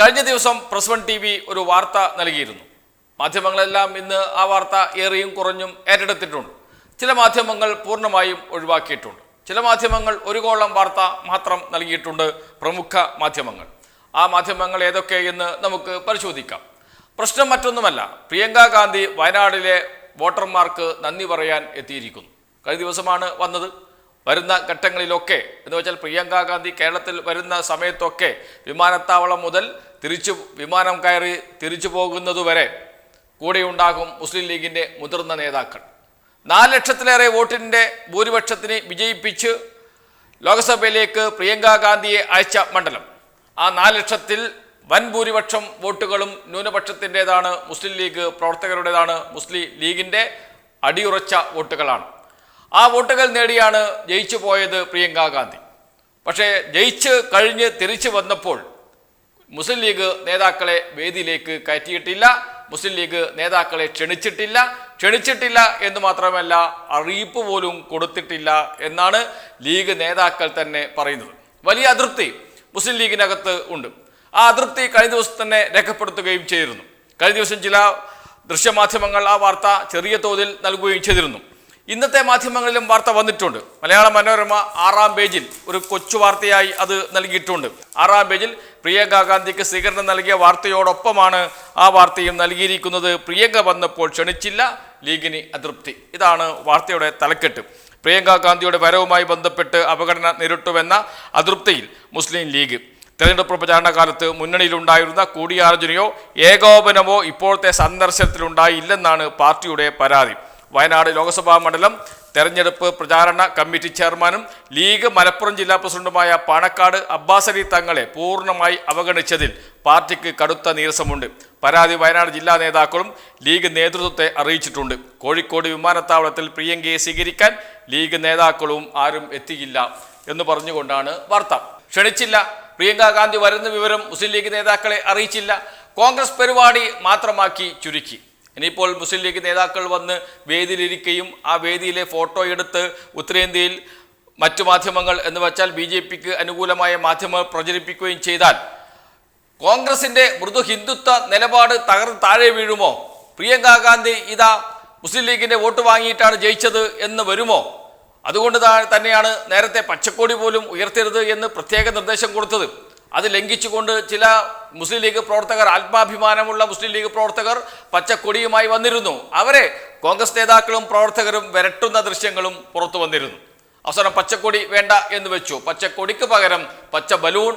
കഴിഞ്ഞ ദിവസം press one T V ഒരു വാർത്ത നൽകിയിരുന്നു. മാധ്യമങ്ങളെല്ലാം ഇന്ന് ആ വാർത്ത ഏറിയും കുറഞ്ഞും ഏറ്റെടുത്തിട്ടുണ്ട്. ചില മാധ്യമങ്ങൾ പൂർണമായും ഒഴിവാക്കിയിട്ടുണ്ട്. ചില മാധ്യമങ്ങൾ ഒരു കോളം വാർത്ത മാത്രം നൽകിയിട്ടുണ്ട് പ്രമുഖ മാധ്യമങ്ങൾ. ആ മാധ്യമങ്ങൾ ഏതൊക്കെയെന്ന് നമുക്ക് പരിശോധിക്കാം. പ്രശ്നം മറ്റൊന്നുമല്ല. പ്രിയങ്ക ഗാന്ധി വയനാടിലെ വോട്ടർമാർക്ക് നന്ദി പറയാൻ എത്തിയിരിക്കുന്നു. കഴിഞ്ഞ ദിവസമാണ് വന്നത്. വരുന്ന ഘട്ടങ്ങളിലൊക്കെ എന്ന് വെച്ചാൽ പ്രിയങ്ക ഗാന്ധി കേരളത്തിൽ വരുന്ന സമയത്തൊക്കെ വിമാനത്താവളം മുതൽ തിരിച്ചു വിമാനം കയറി തിരിച്ചു പോകുന്നതുവരെ കൂടെയുണ്ടാകും മുസ്ലിം ലീഗിന്റെ മുതിർന്ന നേതാക്കൾ. നാല് ലക്ഷത്തിലേറെ വോട്ടിന്റെ ഭൂരിപക്ഷത്തിന് വിജയിപ്പിച്ച് ലോക്സഭയിലേക്ക് പ്രിയങ്ക ഗാന്ധിയെ അയച്ച മണ്ഡലം. ആ നാല് ലക്ഷത്തിൽ വൻ ഭൂരിപക്ഷം വോട്ടുകളും ന്യൂനപക്ഷത്തിന്റെതാണ് മുസ്ലിം ലീഗ് പ്രവർത്തകരുടേതാണ് മുസ്ലിം ലീഗിന്റെ അടിയുറച്ച വോട്ടുകളാണ്. ആ വോട്ടുകൾ നേടിയാണ് ജയിച്ചു പോയത് പ്രിയങ്ക ഗാന്ധി. പക്ഷേ ജയിച്ച് കഴിഞ്ഞ് തിരിച്ചു വന്നപ്പോൾ മുസ്ലിം ലീഗ് നേതാക്കളെ വേദിയിലേക്ക് കയറ്റിയിട്ടില്ല മുസ്ലിം ലീഗ് നേതാക്കളെ ക്ഷണിച്ചിട്ടില്ല. ക്ഷണിച്ചിട്ടില്ല എന്ന് മാത്രമല്ല അറിയിപ്പ് പോലും കൊടുത്തിട്ടില്ല എന്നാണ് ലീഗ് നേതാക്കൾ തന്നെ പറയുന്നത്. വലിയ അതൃപ്തി മുസ്ലിം ലീഗിനകത്ത് ഉണ്ട്. ആ അതൃപ്തി കഴിഞ്ഞ ദിവസം തന്നെ രേഖപ്പെടുത്തുകയും ചെയ്തിരുന്നു. കഴിഞ്ഞ ദിവസം ചില ദൃശ്യമാധ്യമങ്ങൾ ആ വാർത്ത ചെറിയ തോതിൽ നൽകുകയും ചെയ്തിരുന്നു. ഇന്നത്തെ മാധ്യമങ്ങളിലും വാർത്ത വന്നിട്ടുണ്ട്. മലയാള മനോരമ ആറാം പേജിൽ ഒരു കൊച്ചു വാർത്തയായി അത് നൽകിയിട്ടുണ്ട്. ആറാം പേജിൽ പ്രിയങ്ക ഗാന്ധിക്ക് സ്വീകരണം നൽകിയ വാർത്തയോടൊപ്പമാണ് ആ വാർത്തയും നൽകിയിരിക്കുന്നത്. പ്രിയങ്ക വന്നപ്പോൾ ക്ഷണിച്ചില്ല ലീഗിന് അതൃപ്തി. ഇതാണ് വാർത്തയുടെ തലക്കെട്ട്. പ്രിയങ്ക ഗാന്ധിയുടെ വരവുമായി ബന്ധപ്പെട്ട് അപകടന നേരിട്ടുവെന്ന അതൃപ്തിയിൽ മുസ്ലിം ലീഗ്. തെരഞ്ഞെടുപ്പ് പ്രചാരണ കാലത്ത് മുന്നണിയിലുണ്ടായിരുന്ന കൂടിയാലോചനയോ ഏകോപനമോ ഇപ്പോഴത്തെ സന്ദർശനത്തിലുണ്ടായില്ലെന്നാണ് പാർട്ടിയുടെ പരാതി. വയനാട് ലോക്സഭാ മണ്ഡലം തെരഞ്ഞെടുപ്പ് പ്രചാരണ കമ്മിറ്റി ചെയർമാനും ലീഗ് മലപ്പുറം ജില്ലാ പ്രസിഡന്റുമായ പാണക്കാട് അബ്ബാസ് അലി തങ്ങളെ പൂർണമായി അവഗണിച്ചതിൽ പാർട്ടിക്ക് കടുത്ത നീരസമുണ്ട്. പരാതി വയനാട് ജില്ലാ നേതാക്കളും ലീഗ് നേതൃത്വത്തെ അറിയിച്ചിട്ടുണ്ട്. കോഴിക്കോട് വിമാനത്താവളത്തിൽ പ്രിയങ്കയെ സ്വീകരിക്കാൻ ലീഗ് നേതാക്കളും ആരും എത്തിയില്ല എന്ന് പറഞ്ഞുകൊണ്ടാണ് വാർത്ത. ക്ഷണിച്ചില്ല. പ്രിയങ്ക ഗാന്ധി വരുന്ന വിവരം മുസ്ലിം ലീഗ് നേതാക്കളെ അറിയിച്ചില്ല. കോൺഗ്രസ് പരിപാടി മാത്രമാക്കി ചുരുക്കി. ഇനിയിപ്പോൾ മുസ്ലിം ലീഗ് നേതാക്കൾ വന്ന് വേദിയിലിരിക്കുകയും ആ വേദിയിലെ ഫോട്ടോ എടുത്ത് ഉത്തരേന്ത്യയിൽ മറ്റു മാധ്യമങ്ങൾ എന്ന് വെച്ചാൽ ബി ജെ പിക്ക് അനുകൂലമായ മാധ്യമങ്ങൾ പ്രചരിപ്പിക്കുകയും ചെയ്താൽ കോൺഗ്രസിന്റെ മൃദു ഹിന്ദുത്വ നിലപാട് തകർന്ന് താഴെ വീഴുമോ? പ്രിയങ്ക ഗാന്ധി ഇതാ മുസ്ലിം ലീഗിന്റെ വോട്ട് വാങ്ങിയിട്ടാണ് ജയിച്ചത് എന്ന് വരുമോ? അതുകൊണ്ട് തന്നെയാണ് നേരത്തെ പച്ചക്കോടി പോലും ഉയർത്തരുത് എന്ന് പ്രത്യേക നിർദ്ദേശം കൊടുത്തത്. അത് ലംഘിച്ചുകൊണ്ട് ചില മുസ്ലിം ലീഗ് പ്രവർത്തകർ ആത്മാഭിമാനമുള്ള മുസ്ലിം ലീഗ് പ്രവർത്തകർ പച്ചക്കൊടിയുമായി വന്നിരുന്നു. അവരെ കോൺഗ്രസ് നേതാക്കളും പ്രവർത്തകരും വരട്ടുന്ന ദൃശ്യങ്ങളും പുറത്തു വന്നിരുന്നു. അവസാനം പച്ചക്കൊടി വേണ്ട എന്ന് വെച്ചു. പച്ചക്കൊടിക്ക് പകരം പച്ച ബലൂൺ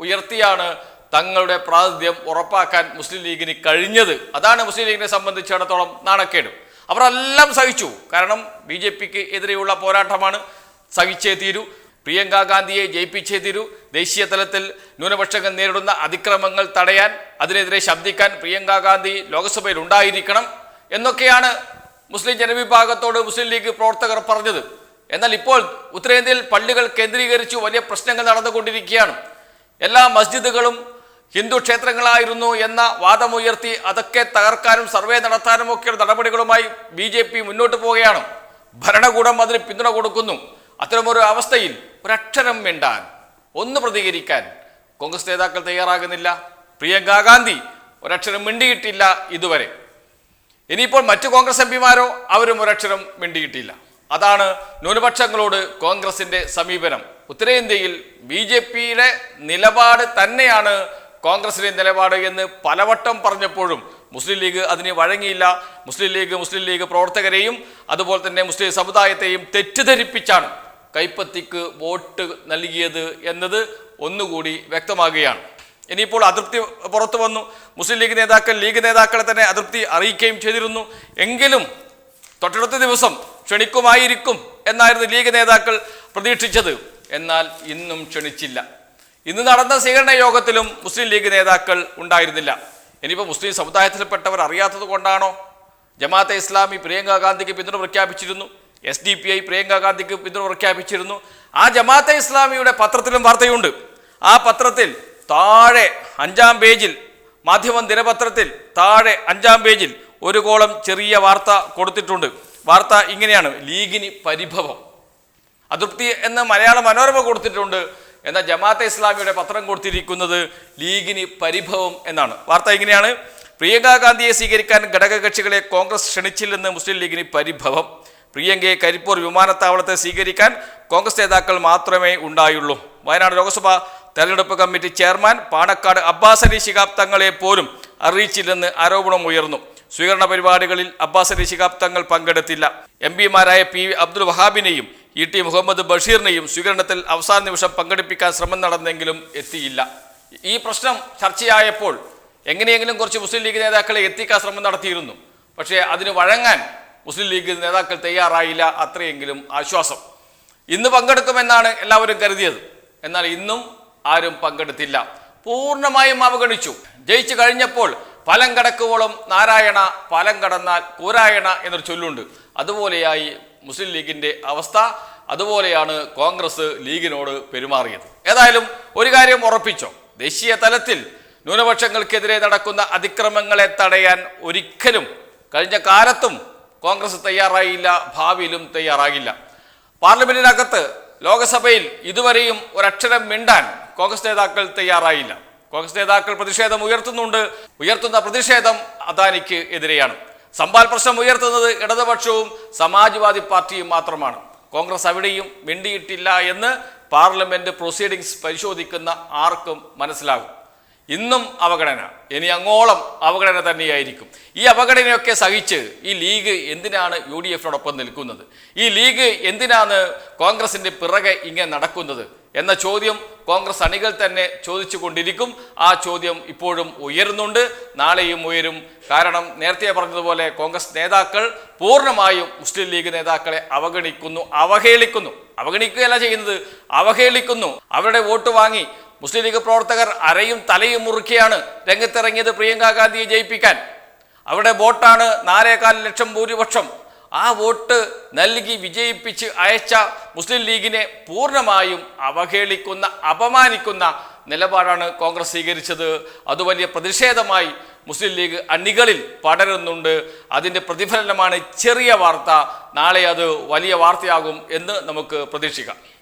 ഉയർത്തിയാണ് തങ്ങളുടെ പ്രാതിനിധ്യം ഉറപ്പാക്കാൻ മുസ്ലിം ലീഗിന് കഴിഞ്ഞത്. അതാണ് മുസ്ലിം ലീഗിനെ സംബന്ധിച്ചിടത്തോളം നാണക്കേട്. അവരെല്ലാം സഹിച്ചു. കാരണം ബി ജെ പിക്ക് എതിരെയുള്ള പോരാട്ടമാണ്. സഹിച്ചേ തീരൂ. പ്രിയങ്ക ഗാന്ധിയെ ജയിപ്പിച്ചേ തീരൂ. ദേശീയ തലത്തിൽ ന്യൂനപക്ഷങ്ങൾ നേരിടുന്ന അതിക്രമങ്ങൾ തടയാൻ അതിനെതിരെ ശബ്ദിക്കാൻ പ്രിയങ്ക ഗാന്ധി ലോക്സഭയിൽ ഉണ്ടായിരിക്കണം എന്നൊക്കെയാണ് മുസ്ലിം ജനവിഭാഗത്തോട് മുസ്ലിം ലീഗ് പ്രവർത്തകർ പറഞ്ഞത്. എന്നാൽ ഇപ്പോൾ ഉത്തരേന്ത്യയിൽ പള്ളികൾ കേന്ദ്രീകരിച്ചു വലിയ പ്രശ്നങ്ങൾ നടന്നുകൊണ്ടിരിക്കുകയാണ്. എല്ലാ മസ്ജിദുകളും ഹിന്ദു ക്ഷേത്രങ്ങളായിരുന്നു എന്ന വാദമുയർത്തി അതൊക്കെ തകർക്കാനും സർവേ നടത്താനും ഒക്കെയുള്ള നടപടികളുമായി ബി ജെ പി മുന്നോട്ട് പോവുകയാണ്. ഭരണകൂടം അതിന് പിന്തുണ കൊടുക്കുന്നു. അത്തരമൊരു അവസ്ഥയിൽ ഒരക്ഷരം മിണ്ടാൻ ഒന്ന് പ്രതികരിക്കാൻ കോൺഗ്രസ് നേതാക്കൾ തയ്യാറാകുന്നില്ല. പ്രിയങ്ക ഗാന്ധി ഒരക്ഷരം മിണ്ടിയിട്ടില്ല ഇതുവരെ. ഇനിയിപ്പോൾ മറ്റു കോൺഗ്രസ് എം പിമാരോ അവരും ഒരക്ഷരം മിണ്ടിയിട്ടില്ല. അതാണ് ന്യൂനപക്ഷങ്ങളോട് കോൺഗ്രസിന്റെ സമീപനം. ഉത്തരേന്ത്യയിൽ ബി ജെ പിയുടെ നിലപാട് തന്നെയാണ് കോൺഗ്രസിന്റെ നിലപാട് എന്ന് പലവട്ടം പറഞ്ഞപ്പോഴും മുസ്ലിം ലീഗ് അതിന് വഴങ്ങിയില്ല. മുസ്ലിം ലീഗ് മുസ്ലിം ലീഗ് പ്രവർത്തകരെയും അതുപോലെ തന്നെ മുസ്ലിം സമുദായത്തെയും തെറ്റിദ്ധരിപ്പിച്ചാണ് കൈപ്പത്തിക്ക് വോട്ട് നൽകിയത് എന്നത് ഒന്നുകൂടി വ്യക്തമാകുകയാണ്. ഇനിയിപ്പോൾ അതൃപ്തി പുറത്തു വന്നു. മുസ്ലിം ലീഗ് നേതാക്കൾ ലീഗ് നേതാക്കളെ തന്നെ അതൃപ്തി അറിയിക്കുകയും ചെയ്തിരുന്നു. എങ്കിലും തൊട്ടടുത്ത ദിവസം ക്ഷണിക്കുമായിരിക്കും എന്നായിരുന്നു ലീഗ് നേതാക്കൾ പ്രതീക്ഷിച്ചത്. എന്നാൽ ഇന്നും ക്ഷണിച്ചില്ല. ഇന്ന് നടന്ന സ്വീകരണ യോഗത്തിലും മുസ്ലിം ലീഗ് നേതാക്കൾ ഉണ്ടായിരുന്നില്ല. ഇനിയിപ്പോൾ മുസ്ലിം സമുദായത്തിൽപ്പെട്ടവർ അറിയാത്തത് കൊണ്ടാണോ? ജമാഅത്തെ ഇസ്ലാമി പ്രിയങ്ക ഗാന്ധിക്ക് പിന്തുണ പ്രഖ്യാപിച്ചിരുന്നു. S D P I Priyanka ഗാന്ധിക്ക് പിന്തുണ പ്രഖ്യാപിച്ചിരുന്നു. ആ ജമാഅത്തെ ഇസ്ലാമിയുടെ പത്രത്തിലും വാർത്തയുണ്ട്. ആ പത്രത്തിൽ താഴെ അഞ്ചാം പേജിൽ മാധ്യമം ദിനപത്രത്തിൽ താഴെ അഞ്ചാം പേജിൽ ഒരു കോളം ചെറിയ വാർത്ത കൊടുത്തിട്ടുണ്ട്. വാർത്ത ഇങ്ങനെയാണ് ലീഗിന് പരിഭവം. അതൃപ്തി എന്ന് മലയാള മനോരമ കൊടുത്തിട്ടുണ്ട്. എന്നാൽ ജമാഅത്തെ ഇസ്ലാമിയുടെ പത്രം കൊടുത്തിരിക്കുന്നത് ലീഗിന് പരിഭവം എന്നാണ്. വാർത്ത ഇങ്ങനെയാണ് പ്രിയങ്ക ഗാന്ധിയെ സ്വീകരിക്കാൻ ഘടകകക്ഷികളെ കോൺഗ്രസ് ക്ഷണിച്ചില്ലെന്ന് മുസ്ലിം ലീഗിന് പരിഭവം. പ്രിയങ്കയെ കരിപ്പൂർ വിമാനത്താവളത്തെ സ്വീകരിക്കാൻ കോൺഗ്രസ് നേതാക്കൾ മാത്രമേ ഉണ്ടായുള്ളൂ. വയനാട് ലോക്സഭ തെരഞ്ഞെടുപ്പ് കമ്മിറ്റി ചെയർമാൻ പാണക്കാട് അബ്ബാസ് അലി ശിഹാബ് തങ്ങളെ പോലും അറിയിച്ചില്ലെന്ന് ആരോപണം ഉയർന്നു. സ്വീകരണ പരിപാടികളിൽ അബ്ബാസ് അലി ശിഹാബ് തങ്ങൾ പങ്കെടുത്തില്ല. എം പിമാരായ പി അബ്ദുൽ വഹാബിനെയും ഇ ടി മുഹമ്മദ് ബഷീറിനെയും സ്വീകരണത്തിൽ അവസാന നിമിഷം പങ്കെടുപ്പിക്കാൻ ശ്രമം നടന്നെങ്കിലും എത്തിയില്ല. ഈ പ്രശ്നം ചർച്ചയായപ്പോൾ എങ്ങനെയെങ്കിലും കുറച്ച് മുസ്ലിം ലീഗ് നേതാക്കളെ എത്തിക്കാൻ ശ്രമം നടത്തിയിരുന്നു. പക്ഷേ അതിന് വഴങ്ങാൻ മുസ്ലിം ലീഗ് നേതാക്കൾ തയ്യാറായില്ല അത്രയെങ്കിലും ആശ്വാസം. ഇന്ന് പങ്കെടുക്കുമെന്നാണ് എല്ലാവരും കരുതിയത്. എന്നാൽ ഇന്നും ആരും പങ്കെടുത്തില്ല. പൂർണമായും അവഗണിച്ചു. ജയിച്ചു കഴിഞ്ഞപ്പോൾ ഫലം കടക്കുവോളം നാരായണ ഫലം കടന്നാൽ കൂരായണ എന്നൊരു ചൊല്ലുണ്ട്. അതുപോലെയായി മുസ്ലിം ലീഗിന്റെ അവസ്ഥ അതുപോലെയാണ് കോൺഗ്രസ് ലീഗിനോട് പെരുമാറിയത്. ഏതായാലും ഒരു കാര്യം ഉറപ്പിച്ചോ. ദേശീയ തലത്തിൽ ന്യൂനപക്ഷങ്ങൾക്കെതിരെ നടക്കുന്ന അതിക്രമങ്ങളെ തടയാൻ ഒരിക്കലും കഴിഞ്ഞ കാലത്തും കോൺഗ്രസ് തയ്യാറായില്ല ഭാവിയിലും തയ്യാറാകില്ല. പാർലമെന്റിനകത്ത് ലോകസഭയിൽ ഇതുവരെയും ഒരക്ഷരം മിണ്ടാൻ കോൺഗ്രസ് നേതാക്കൾ തയ്യാറായില്ല. കോൺഗ്രസ് നേതാക്കൾ പ്രതിഷേധം ഉയർത്തുന്നുണ്ട്. ഉയർത്തുന്ന പ്രതിഷേധം അദാനിക്ക് എതിരെയാണ്. സമ്പാൽ പ്രശ്നം ഉയർത്തുന്നത് ഇടതുപക്ഷവും സമാജ്വാദി പാർട്ടിയും മാത്രമാണ്. കോൺഗ്രസ് അവിടെയും മിണ്ടിയിട്ടില്ല എന്ന് പാർലമെന്റ് പ്രൊസീഡിങ്സ് പരിശോധിക്കുന്ന ആർക്കും മനസ്സിലാകും. ഇന്നും അവഗണന. ഇനി അങ്ങോളം അവഗണന തന്നെയായിരിക്കും. ഈ അവഗണനയൊക്കെ സഹിച്ച് ഈ ലീഗ് എന്തിനാണ് യു ഡി എഫിനോടൊപ്പം നിൽക്കുന്നത്? ഈ ലീഗ് എന്തിനാണ് കോൺഗ്രസിന്റെ പിറകെ ഇങ്ങനെ നടക്കുന്നത്? എന്ന ചോദ്യം കോൺഗ്രസ് അണികൾ തന്നെ ചോദിച്ചു കൊണ്ടിരിക്കും ആ ചോദ്യം ഇപ്പോഴും ഉയരുന്നുണ്ട്. നാളെയും ഉയരും. കാരണം നേരത്തെ പറഞ്ഞതുപോലെ കോൺഗ്രസ് നേതാക്കൾ പൂർണമായും മുസ്ലിം ലീഗ് നേതാക്കളെ അവഗണിക്കുന്നു അവഹേളിക്കുന്നു. അവഗണിക്കുകയല്ല ചെയ്യുന്നത് അവഹേളിക്കുന്നു. അവരുടെ വോട്ട് വാങ്ങി മുസ്ലിം ലീഗ് പ്രവർത്തകർ അരയും തലയും മുറുക്കിയാണ് രംഗത്തിറങ്ങിയത് പ്രിയങ്ക ഗാന്ധിയെ ജയിപ്പിക്കാൻ. അവിടെ വോട്ടാണ് നാലേകാൽ ലക്ഷം ഭൂരിപക്ഷം. ആ വോട്ട് നൽകി വിജയിപ്പിച്ച് അയച്ച മുസ്ലിം ലീഗിനെ പൂർണമായും അവഹേളിക്കുന്ന അപമാനിക്കുന്ന നിലപാടാണ് കോൺഗ്രസ് സ്വീകരിച്ചത്. അത് വലിയ പ്രതിഷേധമായി മുസ്ലിം ലീഗ് അണികളിൽ പടരുന്നുണ്ട്. അതിന്റെ പ്രതിഫലനമാണ് ചെറിയ വാർത്ത. നാളെ അത് വലിയ വാർത്തയാകും എന്ന് നമുക്ക് പ്രതീക്ഷിക്കാം.